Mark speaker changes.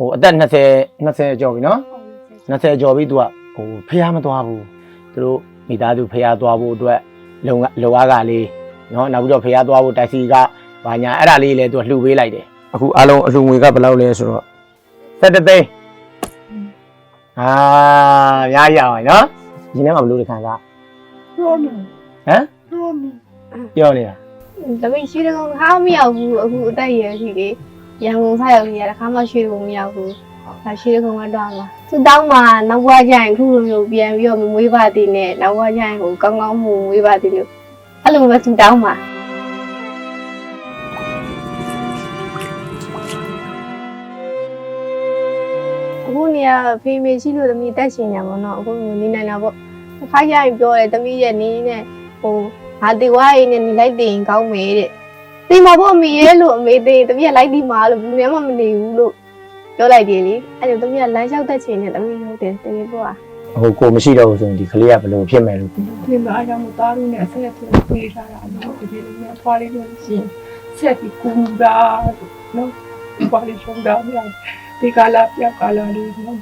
Speaker 1: ဟိုအသက်20 20ကျော်ပြီနော်20ကျော်ပြီ तू ကဟိုဖះမသွားဘူးသူတို့မိသားစုဖះသွားဖို့အတွက်လုံကလုံအားကလေးနော်နောက်ပြီးတော့ဖះသွားဖို့တိုက်စီကဘာညာအဲ့ဒါလေးလည်း तू လှူပေးလိုက်တယ်အခုအလုံးအလှူငွေကဘယ်လောက်လဲဆိုတော့7သိန်းအာရရအောင်နော်ဒီနေ့မှဘယ်လိုလဲခံစား
Speaker 2: ပြောနေ
Speaker 1: ဟမ်
Speaker 2: ပြောနေ
Speaker 1: ပြောနေတာ
Speaker 3: ဒါပေမဲ့ရွှေတကုံခါမရောက်ဘူးအခုအတက်ရရှိလေ ရန်ကုန်စားရောက်နေရတာခါမှရွှေတကုံမရောက်ဘူးဒါရွှေတကုံကတော့မှာသူတောင်းမှာနောက်ဘွားကျရင်ခုလိုမျိုးပြန်ပြီးတော့မမွေးပါသေးနဲ့နောက်ဘွားကျရင်ဟိုကောင်းကောင်းမွေးမွေးပါသေးလို့အဲ့လိုပဲသူတောင်းမှာအခုနေရဖေးမေရှိလို့သမီးတက်ရှင်ညာပေါ့နော်အခုနေနိုင်တာပေါ့တစ်ခါကျရင်ပြောတယ်သမီးရဲ့နေနဲ့ဟိုငါတေဝါရေးနဲ့နေလိုက်တင်ကောင်းမယ်တဲ့။ တင်မှာပေါ့အမေရဲ့လို့အမေတင်တမီးကလိုက်ဒီမှာလို့ဘူးများမှမနေဘူးလို့ပြောလိုက်တယ်လေ။အဲ့ဒါတမီးကလမ်းလျှောက်တဲ့ချိန်နဲ့တမီးဟုတ်တယ်တကယ်ပေါ့อ่ะ
Speaker 1: ဟိုကိုမရှိတော့ဘူးဆိုရင်ဒီကလေးကဘယ်လိုဖြစ်မယ်လို့
Speaker 2: ဒီမှာအကြောင်းသားလို့နဲ့ဆက်သွယ်ပေးထားတာနော်ဒီလိုမျိုးဖွာလေးလို့ရှိရင်ဆက်ပြီးကူတာနော်ဒီပွားလေးရှုံးတာမြောက်ဒီကလာပြောက်ကလာလေးနော်